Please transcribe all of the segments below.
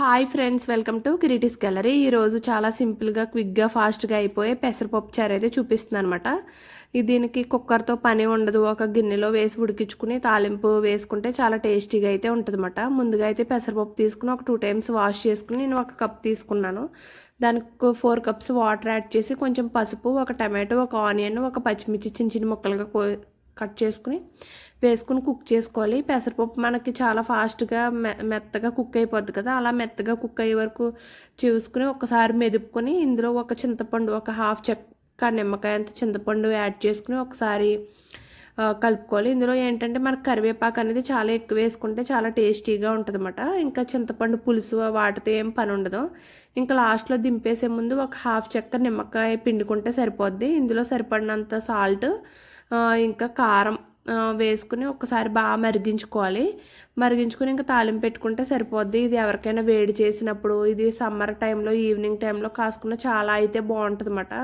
Hi friends welcome to Kiriti's gallery ఈరోజు చాలా సింపుల్గా క్విక్గా ఫాస్ట్గా అయిపోయే పెసరపప్పు చారు అయితే చూపిస్తుంది అనమాట దీనికి కుక్కర్తో పని ఉండదు. ఒక గిన్నెలో వేసి ఉడికించుకుని తాలింపు వేసుకుంటే చాలా టేస్టీగా అయితే ఉంటుంది ముందుగా అయితే పెసరపప్పు తీసుకుని ఒక టూ టైమ్స్ వాష్ చేసుకుని నేను ఒక కప్ తీసుకున్నాను. దానికి ఫోర్ కప్స్ వాటర్ యాడ్ చేసి కొంచెం పసుపు ఒక టమాటో ఒక ఆనియన్ ఒక పచ్చిమిర్చి చిన్న చిన్న ముక్కలుగా కట్ చేసుకుని వేసుకుని కుక్ చేసుకోవాలి. పెసరపప్పు మనకి చాలా ఫాస్ట్గా మె మెత్తగా కుక్ అయిపోద్ది కదా. అలా మెత్తగా కుక్ అయ్యే వరకు చూసుకుని ఒకసారి మెదుపుకొని ఇందులో ఒక చింతపండు ఒక హాఫ్ చెక్క నిమ్మకాయ అంత చింతపండు యాడ్ చేసుకుని ఒకసారి కలుపుకోవాలి. ఇందులో ఏంటంటే మనకు కరివేపాకు అనేది చాలా ఎక్కువ వేసుకుంటే చాలా టేస్టీగా ఉంటుందన్నమాట. ఇంకా చింతపండు పులుసు వాటితో ఏం పని ఉండదు. ఇంకా లాస్ట్లో దింపేసే ముందు ఒక హాఫ్ చెక్క నిమ్మకాయ పిండుకుంటే సరిపోద్ది. ఇందులో సరిపడినంత సాల్ట్ ఇంకా కారం వేసుకుని ఒకసారి బాగా మరిగించుకోవాలి. మరిగించుకుని ఇంకా తాలింపు పెట్టుకుంటే సరిపోద్ది. ఇది ఎవరికైనా వేడి చేసినప్పుడు ఇది సమ్మర్ టైంలో ఈవినింగ్ టైంలో కాసుకున్న చాలా అయితే బాగుంటుంది అన్నమాట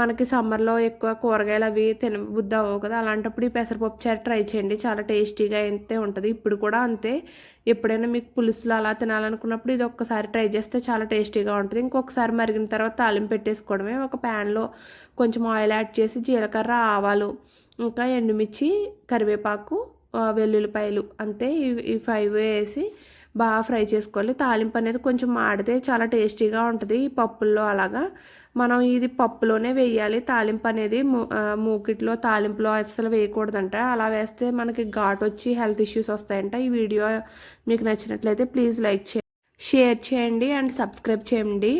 మనకి సమ్మర్లో ఎక్కువ కూరగాయలు అవి తిన బుద్ధి అవ్వవు కదా. అలాంటప్పుడు ఈ పెసరపప్పు చారు ట్రై చేయండి. చాలా టేస్టీగా అయితే ఉంటుంది. ఇప్పుడు కూడా అంతే. ఎప్పుడైనా మీకు పులుసులు అలా తినాలనుకున్నప్పుడు ఇది ఒక్కసారి ట్రై చేస్తే చాలా టేస్టీగా ఉంటుంది. ఇంకొకసారి మరిగిన తర్వాత తాలింపు పెట్టేసుకోవడమే. ఒక ప్యాన్లో కొంచెం ఆయిల్ యాడ్ చేసి జీలకర్ర ఆవాలు ఇంకా ఎండుమిర్చి కరివేపాకు వెల్లుల్లిపాయలు అంతే. ఈ ఫైవ్ వేసి బాగా ఫ్రై చేసుకోవాలి. తాలింపు అనేది కొంచెం మాడితే చాలా టేస్టీగా ఉంటుంది. ఈ పప్పుల్లో అలాగా మనం ఇది పప్పులోనే వేయాలి. తాలింపు అనేది మూకిట్లో తాలింపులో అసలు వేయకూడదంట. అలా వేస్తే మనకి ఘాట్ వచ్చి హెల్త్ ఇష్యూస్ వస్తాయంట. ఈ వీడియో మీకు నచ్చినట్లయితే ప్లీజ్ లైక్ చేయండి షేర్ చేయండి అండ్ సబ్స్క్రైబ్ చేయండి.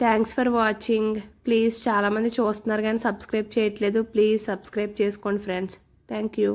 థ్యాంక్స్ ఫర్ వాచింగ్ ప్లీజ్ చాలామంది చూస్తున్నారు కానీ సబ్స్క్రైబ్ చేయట్లేదు. ప్లీజ్ సబ్స్క్రైబ్ చేసుకోండి ఫ్రెండ్స్ థ్యాంక్ యూ